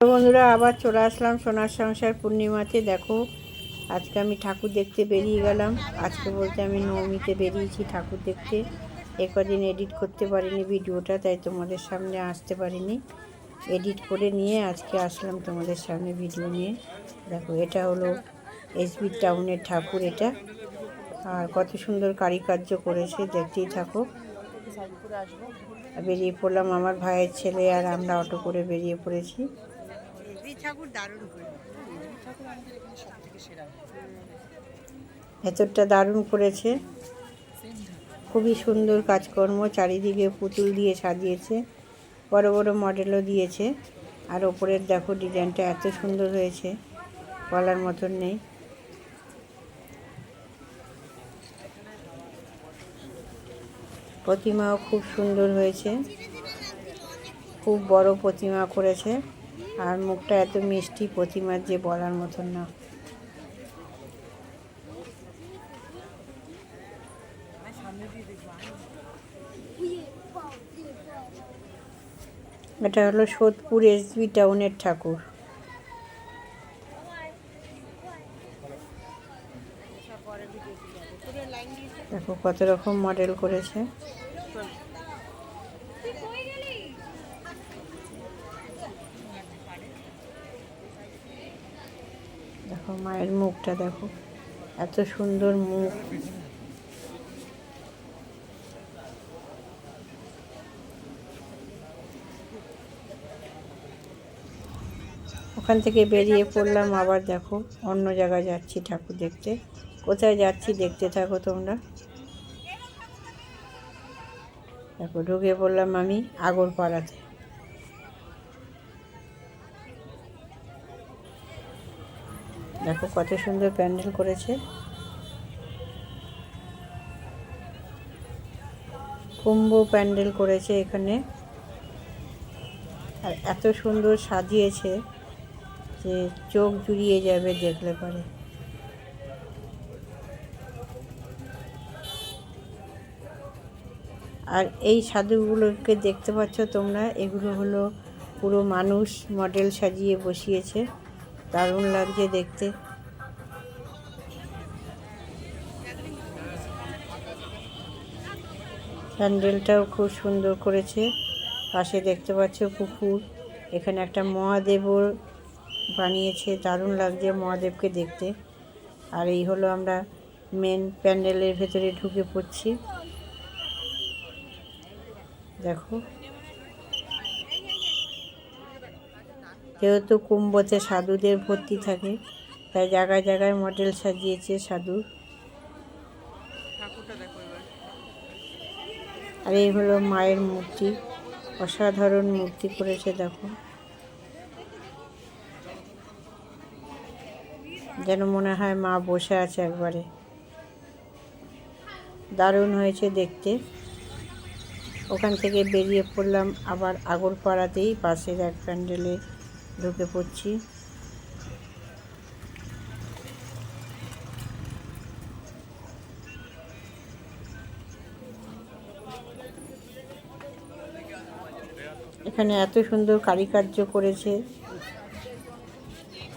বন্ধুরা, আবার চলে আসলাম সোনার সংসার পূর্ণিমাতে। দেখো, আজকে আমি ঠাকুর দেখতে বেরিয়ে গেলাম। আজকে বলতে আমি নবমীতে বেরিয়েছি ঠাকুর দেখতে। এ কদিন এডিট করতে পারিনি ভিডিওটা, তাই তোমাদের সামনে আসতে পারিনি। এডিট করে নিয়ে আজকে আসলাম তোমাদের সামনে ভিডিও নিয়ে। দেখো, এটা হলো এসবি টাউনের ঠাকুর এটা। আর কত সুন্দর কারিকার্য করেছে, দেখতেই থাকো। বেরিয়ে পড়লাম আমার ভাইয়ের ছেলে আর আমরা অটো করে বেরিয়ে পড়েছি। ভেতরটা দারুণ করেছে। খুবই সুন্দর কাজকর্ম, চারিদিকে পুতুল দিয়ে সাজিয়েছে, বড় বড় মডেলও দিয়েছে। আর ওপরের দেখো ডিজাইনটা এত সুন্দর হয়েছে, বলার মতন নেই। প্রতিমাও খুব সুন্দর হয়েছে। খুব বড় প্রতিমা করেছে। আর মুখটা এত মিষ্টি প্রতিমার যে বলার মতন না। এটা হলো সোদপুর এসবি টাউনের ঠাকুর। দেখো কত রকম মডেল করেছে। দেখো, মায়ের মুখটা দেখো। এত সুন্দর মুখ। ওখান থেকে বেরিয়ে পড়লাম, আবার দেখো, অন্য জায়গায় যাচ্ছি ঠাকুর দেখতে। কোথায় যাচ্ছি দেখতে থাকো তোমরা। দেখো, ঢুকে পড়লাম আমি আগরপাড়াতে। দেখো কত সুন্দর প্যান্ডেল করেছে। কুম্ভ প্যান্ডেল করেছে এখানে। আর এত সুন্দর সাজিয়েছে যে চোখ জুড়িয়ে যাবে দেখলে পরে। আর এই সাধুগুলোকে দেখতে পাচ্ছ তোমরা, এগুলো হলো পুরো মানুষ মডেল সাজিয়ে বসিয়েছে। দারুণ লাগছে দেখতে। প্যান্ডেলটাও খুব সুন্দর করেছে। পাশে দেখতে পাচ্ছ পুকুর। এখানে একটা মহাদেবও বানিয়েছে, দারুণ লাগছে মহাদেবকে দেখতে। আর এই হলো আমরা মেন প্যান্ডেলের ভেতরে ঢুকে পড়ছি। দেখো। যেহেতু কুম্ভতে সাধুদের ভর্তি থাকে, তাই জায়গায় জায়গায় মডেল সাজিয়েছে সাধু। আর এই হলো মায়ের মূর্তি। অসাধারণ মূর্তি করেছে, দেখো। যেন মনে হয় মা বসে আছে একবারে। দারুণ হয়েছে দেখতে। ওখান থেকে বেরিয়ে পড়লাম আবার আগরপাড়াতেই পাশের এক প্যান্ডেলে ঢুকে পড়ছি। এখানে এত সুন্দর কারিকার্য করেছে।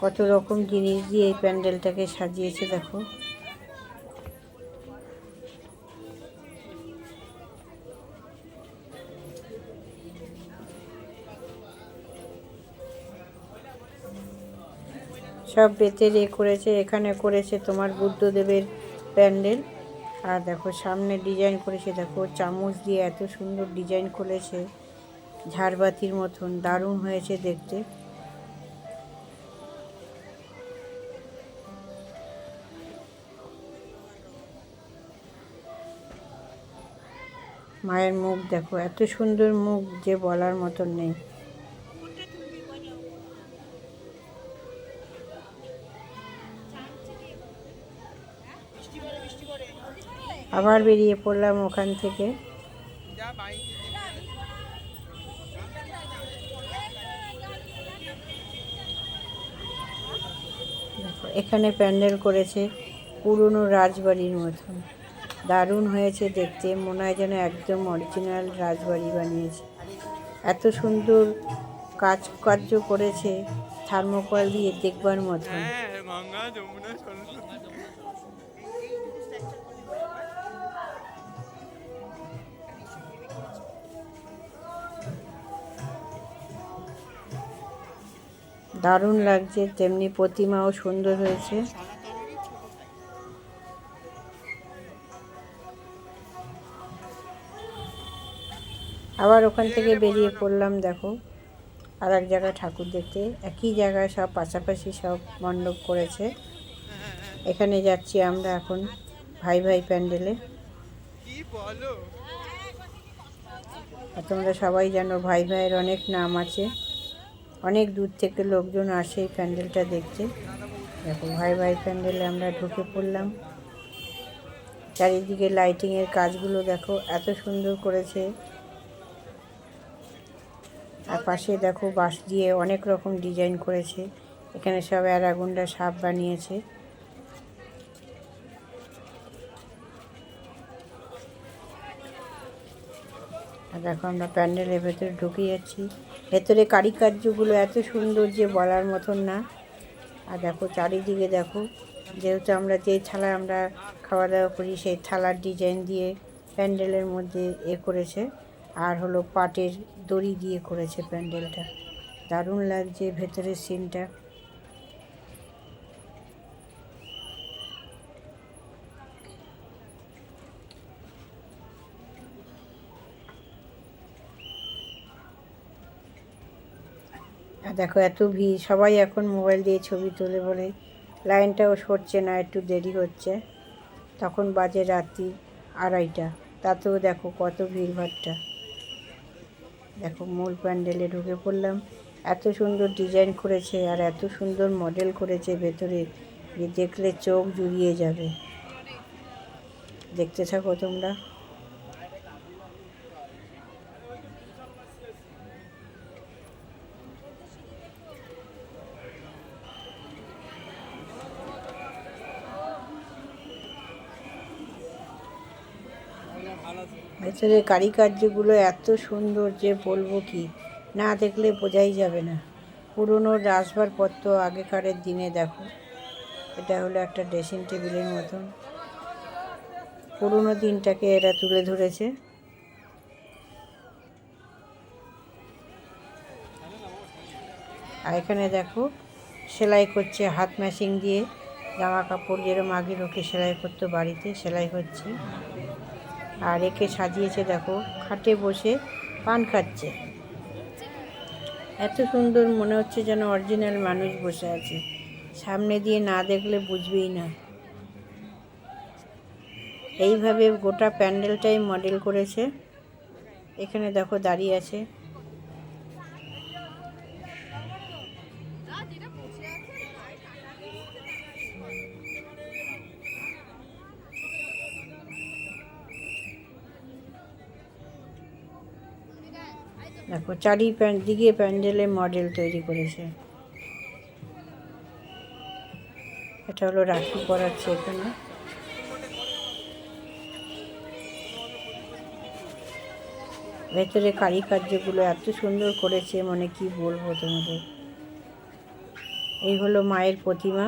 কত রকম জিনিস দিয়ে এই প্যান্ডেলটাকে সাজিয়েছে, দেখো। সব বেতের এ করেছে, এখানে করেছে তোমার বুদ্ধদেবের প্যান্ডেল। আর দেখো, সামনে ডিজাইন করেছে, দেখো, চামচ দিয়ে এত সুন্দর ডিজাইন করেছে। ঝাড়বাতির মতন দারুণ হয়েছে দেখতে। মায়ের মুখ দেখো, এত সুন্দর মুখ যে বলার মতন নেই। আবার বেরিয়ে পড়লাম ওখান থেকে দেখো, এখানে প্যান্ডেল করেছে পুরনো রাজবাড়ির মতন। দারুণ হয়েছে দেখতে, মনে হয় যেন একদম অরিজিনাল রাজবাড়ি বানিয়েছে। এত সুন্দর কাজ কার্য করেছে, থার্মোকল দিয়ে দেখবার মতন। দারুণ লাগছে, তেমনি প্রতিমাও সুন্দর হয়েছে। আবার ওখান থেকে বেরিয়ে পড়লাম, দেখো। আর এক জায়গায় ঠাকুর দেখতে। একই জায়গায় সব, পাশাপাশি সব মণ্ডপ করেছে। এখানে যাচ্ছি আমরা এখন, ভাই ভাই প্যান্ডেলে। তোমরা সবাই জানো, ভাই ভাইয়ের অনেক নাম আছে। অনেক দূর থেকে লোকজন আসে এই প্যান্ডেলটা দেখতে। দেখো, ভাই ভাই প্যান্ডেলে আমরা ঢুকে পড়লাম। চারিদিকে লাইটিংয়ের কাজগুলো দেখো, এত সুন্দর করেছে। আর পাশে দেখো, বাঁশ দিয়ে অনেক রকম ডিজাইন করেছে। এখানে সব অ্যারাগুন্ডা সাপ বানিয়েছে। আর দেখো, আমরা প্যান্ডেলের ভেতরে ঢুকে যাচ্ছি। ভেতরে কারিকার্যগুলো এত সুন্দর যে বলার মতন না। আর দেখো চারিদিকে দেখো, যেহেতু আমরা যে থালায় আমরা খাওয়া দাওয়া করি, সেই থালার ডিজাইন দিয়ে প্যান্ডেলের মধ্যে এ করেছে। আর হলো পাটের দড়ি দিয়ে করেছে প্যান্ডেলটা। দারুণ লাগছে ভেতরের সিনটা আর দেখো, এত ভিড়। সবাই এখন মোবাইল দিয়ে ছবি তোলে বলে লাইনটাও সরছে না, একটু দেরি হচ্ছে। তখন বাজে রাত্রি আড়াইটা। তাতেও দেখো কত ভিড়ভাট্টা দেখো, মূল প্যান্ডেলে ঢুকে পড়লাম। এত সুন্দর ডিজাইন করেছে আর এত সুন্দর মডেল করেছে ভেতরে। যে দেখলে চোখ জুড়িয়ে যাবে। দেখতে থাকো তোমরা। ভেতরে কারিকার্যগুলো এত সুন্দর যে বলব কি? না দেখলে বোঝাই যাবে না। পুরনো আসবাবপত্র আগেকারের দিনে দেখো। এটা হলো একটা ড্রেসিং টেবিলের মতন। পুরনো দিনটাকে এরা তুলে ধরেছে। আর এখানে দেখো, সেলাই করছে, হাত মেশিন দিয়ে জামা কাপড় যেরকম আগে লোকে সেলাই করতো বাড়িতে, সেলাই হচ্ছে। আর একে সাজিয়েছে, দেখো, খাটে বসে পান খাচ্ছে। এত সুন্দর মনে হচ্ছে যেন অরিজিনাল মানুষ বসে আছে। সামনে দিয়ে না দেখলে বুঝবেই না। এইভাবে গোটা প্যান্ডেলটাই মডেল করেছে। এখানে দেখো দাঁড়িয়ে আছে। দেখো, চারি দিকে প্যান্ডেলে মডেল তৈরি করেছে। এটা হলো রাখি পরাচ্ছে এখানে। ভেতরে কারিকার্যগুলো এত সুন্দর করেছে মানে কি বলব তোমাদের? এই হলো মায়ের প্রতিমা।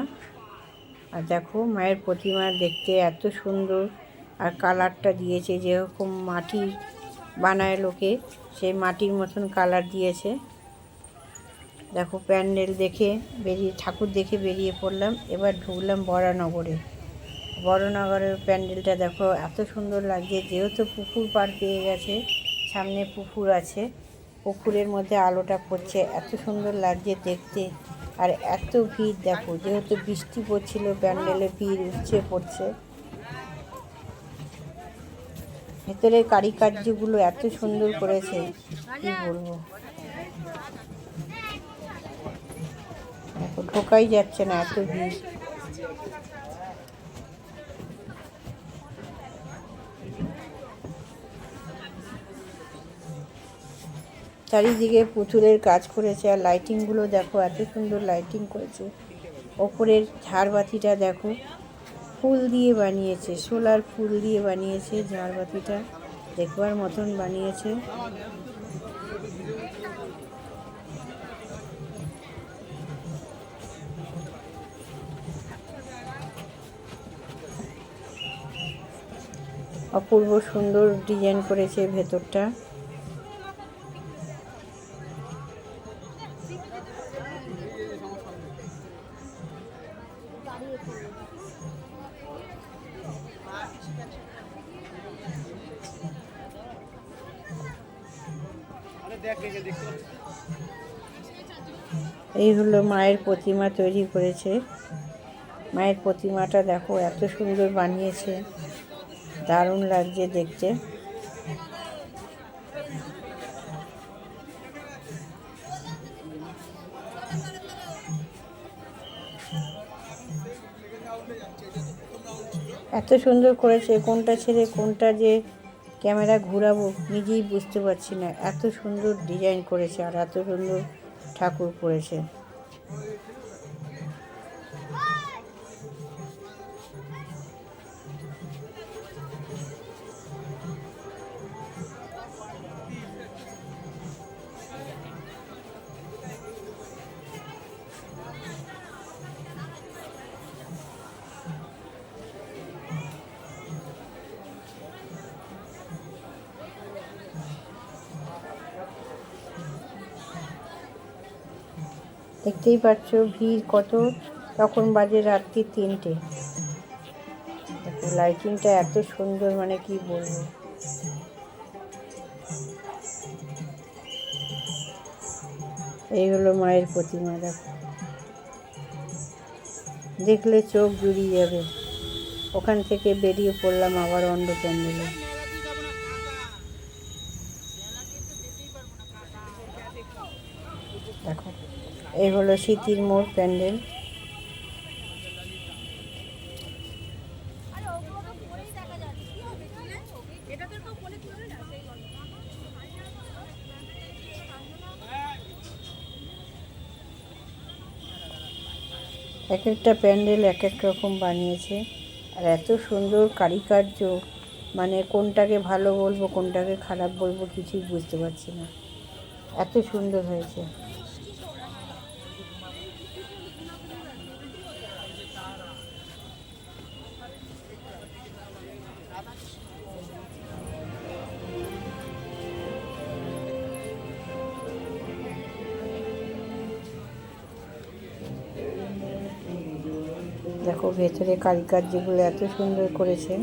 আর দেখো, মায়ের প্রতিমা দেখতে এত সুন্দর। আর কালারটা দিয়েছে, যেরকম মাটির বানায় লোকে। সেই মাটির মতন কালার দিয়েছে। দেখো প্যান্ডেল দেখে বেরিয়ে, ঠাকুর দেখে বেরিয়ে পড়লাম। এবার ঢুকলাম বরানগরে। বড়নগরের প্যান্ডেলটা দেখো এত সুন্দর লাগছে। যেহেতু পুকুর পার পেয়ে গেছে, সামনে পুকুর আছে। পুকুরের মধ্যে আলোটা পড়ছে। এত সুন্দর লাগছে দেখতে। আর এত ভিড় দেখো, যেহেতু বৃষ্টি পড়ছিল, প্যান্ডেলে ভিড় উঠছে পড়ছে। ভেতরের কারিকার্যগুলো এত সুন্দর করেছে, কি বলব? ঢোকাই যাচ্ছে না এত ভিড়। চারিদিকে পুতুলের কাজ করেছে, আর লাইটিংগুলো দেখো, এত সুন্দর লাইটিং করেছে। ওপরের ঝাড়বাতিটা দেখো ফুল দিয়ে বানিয়েছে, সোলার ফুল দিয়ে বানিয়েছে, ঝাড়বাতিটা দেখবার মতন বানিয়েছে। অপূর্ব সুন্দর ডিজাইন করেছে ভেতরটা। এই হলো মায়ের প্রতিমা তৈরি করেছে। মায়ের প্রতিমাটা দেখো, এত সুন্দর বানিয়েছে। দারুণ লাগছে দেখতে। এত সুন্দর করেছে, কোনটা ছেড়ে, কোনটা যে ক্যামেরা ঘুরাবো নিজেই বুঝতে পারছি না। এত সুন্দর ডিজাইন করেছে আর এত সুন্দর ঠাকুর করেছে। দেখতেই পাচ্ছ ভিড় কত। তখন বাজে রাত্রি তিনটে। লাইটিংটা এত সুন্দর মানে কি বলব। এই হলো মায়ের প্রতিমা, দেখো। দেখলে চোখ জুড়িয়ে যাবে। ওখান থেকে বেরিয়ে পড়লাম আবার অন্য প্যান্ডেলে দেখো এই হলো স্মৃতির মোড় প্যান্ডেল। এক একটা প্যান্ডেল এক এক রকম বানিয়েছে। আর এত সুন্দর কারিকার্য মানে কোনটাকে ভালো বলব, কোনটাকে খারাপ বলব কিছুই বুঝতে পারছি না। এত সুন্দর হয়েছে। ভেতরে কারিকার্যগুলো এত সুন্দর করেছে।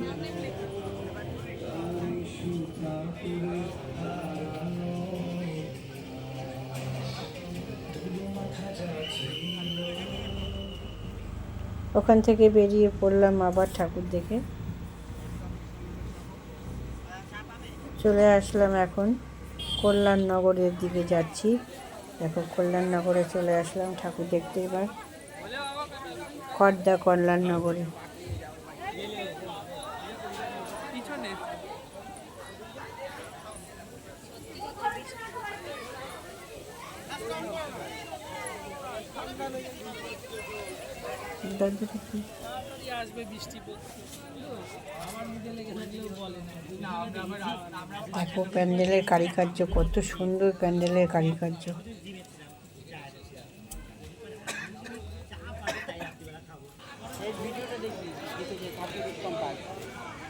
ওখান থেকে বেরিয়ে পড়লাম আবার ঠাকুর দেখে। চলে আসলাম এখন কল্যাণনগরের দিকে যাচ্ছি। দেখো কল্যাণনগরে চলে আসলাম ঠাকুর দেখতে এবার। খর্দা কল্যাণনগরে। দেখো প্যান্ডেলের কারিকার্য কত সুন্দর প্যান্ডেলের কারিকার্য।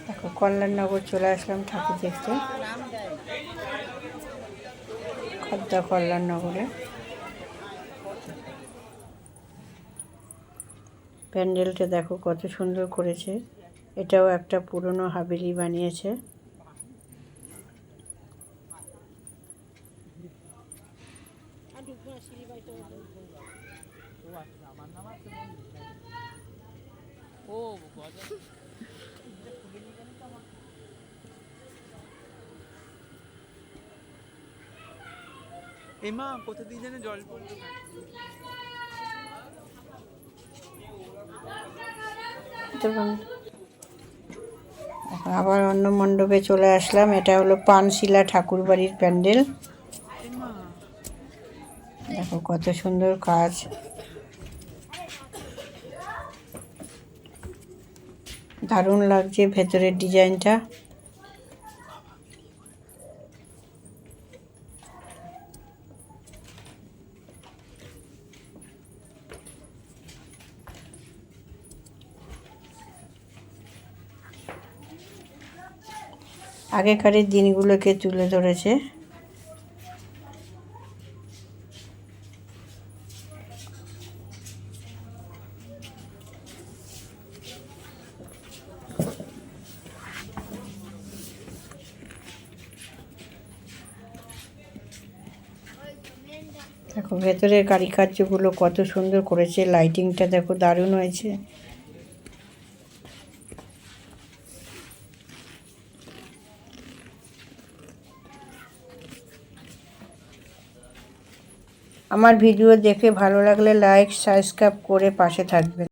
দেখো, কল্যাণনগর চলে আসলাম ঠাকুর দেখতে। খদ্দা কল্যাণনগরে। প্যান্ডেলটা দেখো কত সুন্দর করেছে। এটাও একটা পুরনো হাবেলি বানিয়েছে। এমা কোথা দিয়ে যেন জল পড়ল? আবার অন্য মণ্ডপে চলে আসলাম। এটা হলো পানশিলা ঠাকুর বাড়ির প্যান্ডেল দেখো কত সুন্দর কাজ। দারুণ লাগছে ভেতরের ডিজাইনটা। আগেকারের দিনগুলোকে তুলে ধরেছে। দেখো ভেতরের কারিকার্যগুলো কত সুন্দর করেছে লাইটিংটা দেখো দারুণ হয়েছে। আমার ভিডিও দেখে ভালো লাগলে লাইক সাবস্ক্রাইব করে পাশে থাকবেন।